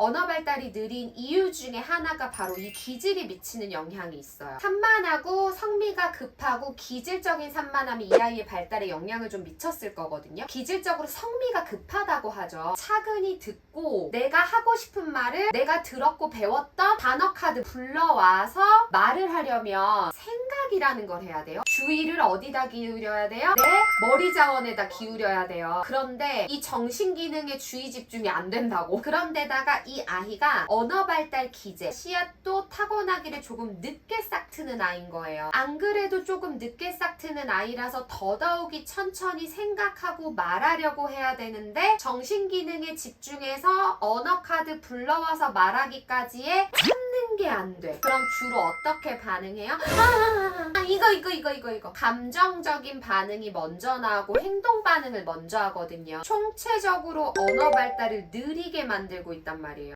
언어 발달이 느린 이유 중에 하나가 바로 이 기질이 미치는 영향이 있어요. 산만하고 성미가 급하고 기질적인 산만함이 이 아이의 발달에 영향을 좀 미쳤을 거거든요. 기질적으로 성미가 급하다고 하죠. 차근히 듣고 내가 하고 싶은 말을 내가 들었고 배웠던 단어 카드 불러와서 말을 하려면 생 각이라는 걸 해야 돼요. 주의를 어디다 기울여야 돼요? 내 머리 자원에다 기울여야 돼요. 그런데 이 정신 기능에 주의 집중이 안 된다고. 그런데다가 이 아이가 언어 발달 기제, 씨앗도 타고나기를 조금 늦게 싹 트는 아이인 거예요. 안 그래도 조금 늦게 싹 트는 아이라서 더더욱이 천천히 생각하고 말하려고 해야 되는데 정신 기능에 집중해서 언어 카드 불러와서 말하기까지의 게 안 돼. 그럼 주로 어떻게 반응해요? 아, 아, 이거 이거 이거 이거 이거 감정적인 반응이 먼저 나고 행동 반응을 먼저 하거든요. 총체적으로 언어 발달을 느리게 만들고 있단 말이에요.